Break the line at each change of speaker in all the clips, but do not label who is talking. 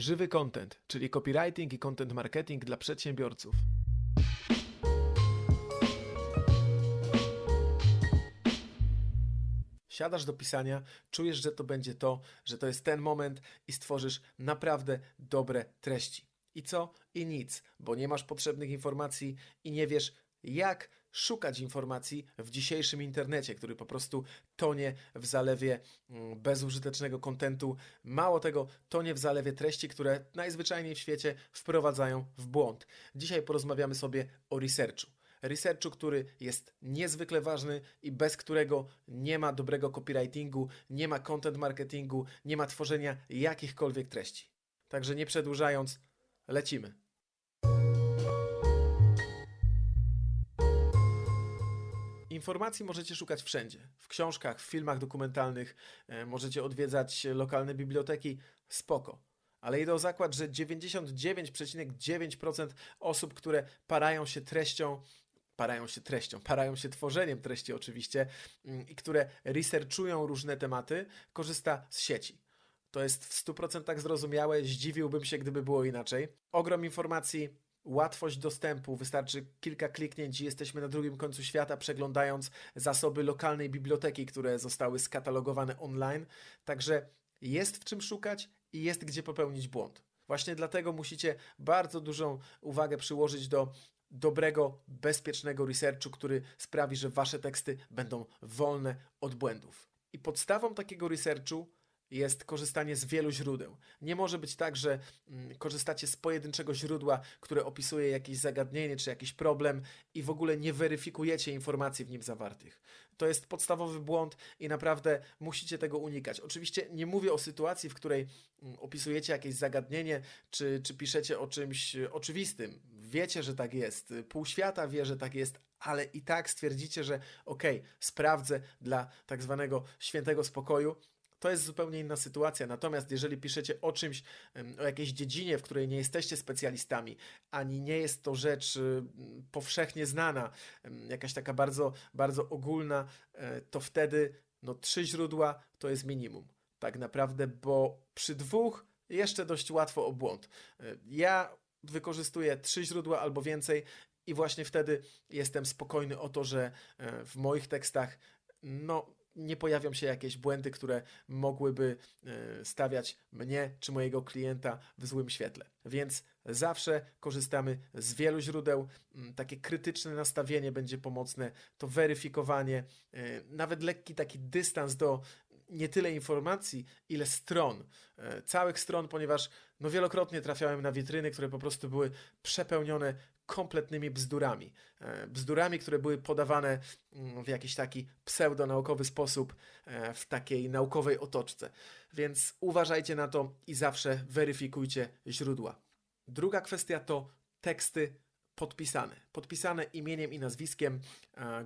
Żywy content, czyli copywriting i content marketing dla przedsiębiorców. Siadasz do pisania, czujesz, że to będzie to, że to jest ten moment i stworzysz naprawdę dobre treści. I co? I nic, bo nie masz potrzebnych informacji i nie wiesz, jak szukać informacji w dzisiejszym internecie, który po prostu tonie w zalewie mm, bezużytecznego kontentu. Mało tego, tonie w zalewie treści, które najzwyczajniej w świecie wprowadzają w błąd. Dzisiaj porozmawiamy sobie o researchu. Researchu, który jest niezwykle ważny i bez którego nie ma dobrego copywritingu, nie ma content marketingu, nie ma tworzenia jakichkolwiek treści. Także nie przedłużając, lecimy. Informacji możecie szukać wszędzie. W książkach, w filmach dokumentalnych, e, możecie odwiedzać lokalne biblioteki. Spoko. Ale idę o zakład, że 99,9% osób, które parają się treścią, parają się treścią, parają się tworzeniem treści oczywiście mm, i które researchują różne tematy, korzysta z sieci. To jest w 100% zrozumiałe, zdziwiłbym się, gdyby było inaczej. Ogrom informacji, łatwość dostępu, wystarczy kilka kliknięć i jesteśmy na drugim końcu świata, przeglądając zasoby lokalnej biblioteki, które zostały skatalogowane online. Także jest w czym szukać i jest gdzie popełnić błąd. Właśnie dlatego musicie bardzo dużą uwagę przyłożyć do dobrego, bezpiecznego researchu, który sprawi, że wasze teksty będą wolne od błędów. I podstawą takiego researchu jest korzystanie z wielu źródeł. Nie może być tak, że mm, korzystacie z pojedynczego źródła, które opisuje jakieś zagadnienie czy jakiś problem i w ogóle nie weryfikujecie informacji w nim zawartych. To jest podstawowy błąd i naprawdę musicie tego unikać. Oczywiście nie mówię o sytuacji, w której mm, opisujecie jakieś zagadnienie czy, czy piszecie o czymś e, oczywistym. Wiecie, że tak jest, pół świata wie, że tak jest, ale i tak stwierdzicie, że okay, sprawdzę dla tak zwanego świętego spokoju, to jest zupełnie inna sytuacja. Natomiast jeżeli piszecie o czymś, o jakiejś dziedzinie, w której nie jesteście specjalistami, ani nie jest to rzecz y, powszechnie znana, jakaś taka bardzo, bardzo ogólna, e, to wtedy no, trzy źródła to jest minimum. Tak naprawdę, bo przy dwóch jeszcze dość łatwo o błąd. E, ja wykorzystuję trzy źródła albo więcej i właśnie wtedy jestem spokojny o to, że e, w moich tekstach no, nie pojawią się jakieś błędy, które mogłyby e, stawiać mnie czy mojego klienta w złym świetle. Więc zawsze korzystamy z wielu źródeł. Mm, takie krytyczne nastawienie będzie pomocne, to weryfikowanie, e, nawet lekki taki dystans do nie tyle informacji, ile stron, e, całych stron, ponieważ no wielokrotnie trafiałem na witryny, które po prostu były przepełnione kompletnymi bzdurami. E, bzdurami, które były podawane mm, w jakiś taki pseudonaukowy sposób, e, w takiej naukowej otoczce. Więc uważajcie na to i zawsze weryfikujcie źródła. Druga kwestia to teksty podpisane. Podpisane imieniem i nazwiskiem,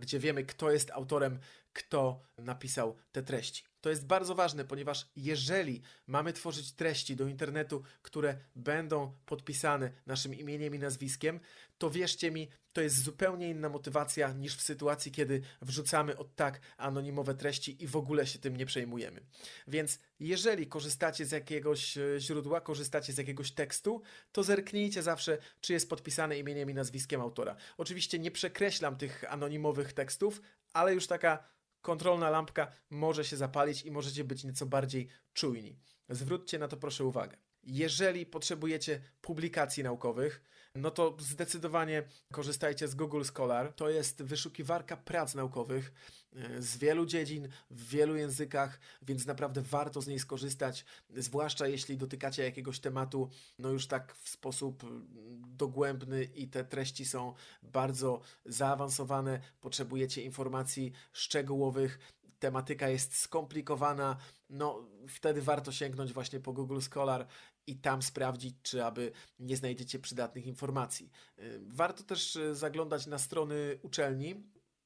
gdzie wiemy, kto jest autorem, kto napisał te treści. To jest bardzo ważne, ponieważ jeżeli mamy tworzyć treści do internetu, które będą podpisane naszym imieniem i nazwiskiem, to wierzcie mi, to jest zupełnie inna motywacja niż w sytuacji, kiedy wrzucamy od tak anonimowe treści i w ogóle się tym nie przejmujemy. Więc jeżeli korzystacie z jakiegoś e, źródła, korzystacie z jakiegoś tekstu, to zerknijcie zawsze, czy jest podpisane imieniem i nazwiskiem autora. Oczywiście nie przekreślam tych anonimowych tekstów, ale już taka kontrolna lampka może się zapalić i możecie być nieco bardziej czujni. Zwróćcie na to proszę uwagę. Jeżeli potrzebujecie publikacji naukowych, no to zdecydowanie korzystajcie z Google Scholar. To jest wyszukiwarka prac naukowych e, z wielu dziedzin, w wielu językach, więc naprawdę warto z niej skorzystać, zwłaszcza jeśli dotykacie jakiegoś tematu, no już tak w sposób dogłębny i te treści są bardzo zaawansowane, potrzebujecie informacji szczegółowych, tematyka jest skomplikowana, no wtedy warto sięgnąć właśnie po Google Scholar i tam sprawdzić, czy aby nie znajdziecie przydatnych informacji. Y, warto też y, zaglądać na strony uczelni,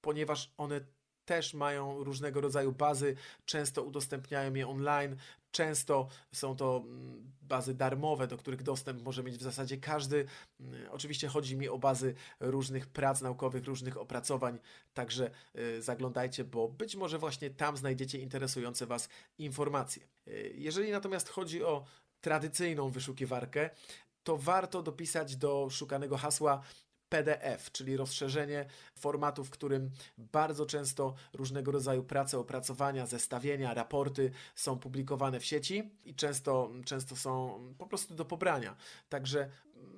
ponieważ one też mają różnego rodzaju bazy, często udostępniają je online, często są to mm, bazy darmowe, do których dostęp może mieć w zasadzie każdy. Mm, oczywiście chodzi mi o bazy różnych prac naukowych, różnych opracowań, także y, zaglądajcie, bo być może właśnie tam znajdziecie interesujące Was informacje. Jeżeli natomiast chodzi o tradycyjną wyszukiwarkę, to warto dopisać do szukanego hasła PDF, czyli rozszerzenie formatu, w którym bardzo często różnego rodzaju prace, opracowania, zestawienia, raporty są publikowane w sieci i często, często są po prostu do pobrania. Także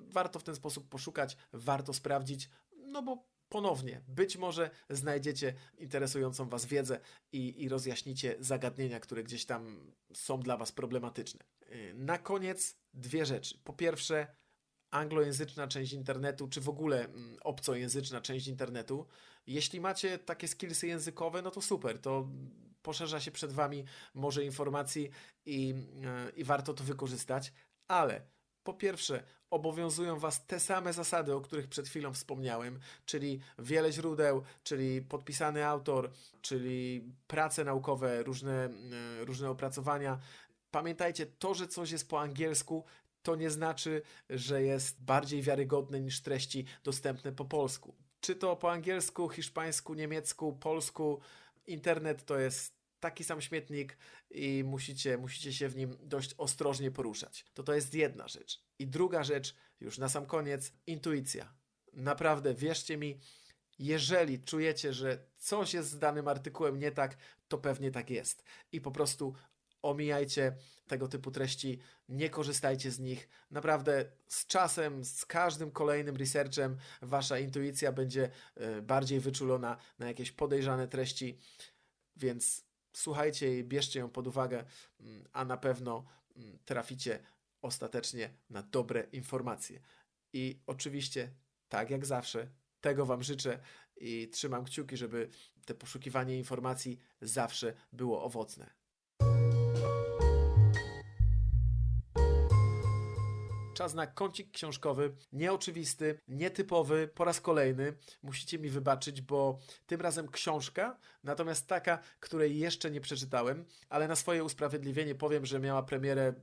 warto w ten sposób poszukać, warto sprawdzić, no bo ponownie, być może znajdziecie interesującą Was wiedzę i, i rozjaśnicie zagadnienia, które gdzieś tam są dla Was problematyczne. Yy, Na koniec dwie rzeczy. Po pierwsze, anglojęzyczna część internetu, czy w ogóle mm, obcojęzyczna część internetu. Jeśli macie takie skillsy językowe, no to super, to poszerza się przed Wami morze informacji i, e, i warto to wykorzystać, ale po pierwsze, obowiązują Was te same zasady, o których przed chwilą wspomniałem, czyli wiele źródeł, czyli podpisany autor, czyli prace naukowe, różne, e, różne opracowania. Pamiętajcie, to, że coś jest po angielsku, to nie znaczy, że jest bardziej wiarygodne niż treści dostępne po polsku. Czy to po angielsku, hiszpańsku, niemiecku, polsku, internet to jest taki sam śmietnik i musicie, musicie się w nim dość ostrożnie poruszać. To to jest jedna rzecz. I druga rzecz, już na sam koniec, intuicja. Naprawdę, wierzcie mi, jeżeli czujecie, że coś jest z danym artykułem nie tak, to pewnie tak jest. I po prostu omijajcie tego typu treści, nie korzystajcie z nich. Naprawdę z czasem, z każdym kolejnym researchem, wasza intuicja będzie e, bardziej wyczulona na jakieś podejrzane treści, więc słuchajcie jej, bierzcie ją pod uwagę, mm, a na pewno mm, traficie ostatecznie na dobre informacje. I oczywiście, tak jak zawsze, tego Wam życzę i trzymam kciuki, żeby te poszukiwanie informacji zawsze było owocne. Czas na kącik książkowy, nieoczywisty, nietypowy, po raz kolejny. Musicie mi wybaczyć, bo tym razem książka, natomiast taka, której jeszcze nie przeczytałem, ale na swoje usprawiedliwienie powiem, że miała premierę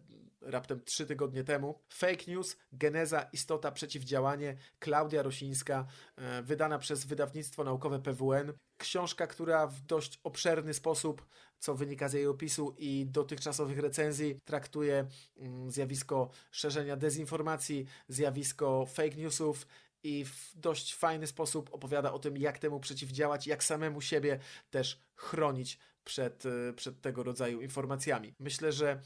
raptem trzy tygodnie temu. Fake News, Geneza, Istota, Przeciwdziałanie, Klaudia Rosińska, e, wydana przez wydawnictwo naukowe PWN. Książka, która w dość obszerny sposób, co wynika z jej opisu i dotychczasowych recenzji, traktuje mm, zjawisko szerzenia dezinformacji, zjawisko fake newsów i w dość fajny sposób opowiada o tym, jak temu przeciwdziałać, jak samemu siebie też chronić przed, e, przed tego rodzaju informacjami. Myślę, że e,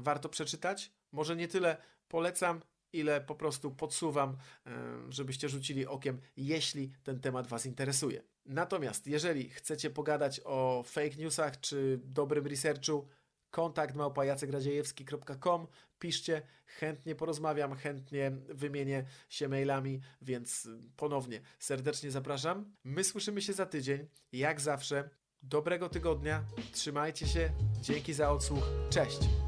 warto przeczytać. Może nie tyle polecam, ile po prostu podsuwam, e, żebyście rzucili okiem, jeśli ten temat Was interesuje. Natomiast jeżeli chcecie pogadać o fake newsach czy dobrym researchu, kontakt małpajacegradziejewski.com piszcie, chętnie porozmawiam, chętnie wymienię się mailami, więc ponownie serdecznie zapraszam. My słyszymy się za tydzień, jak zawsze. Dobrego tygodnia, trzymajcie się, dzięki za odsłuch, cześć!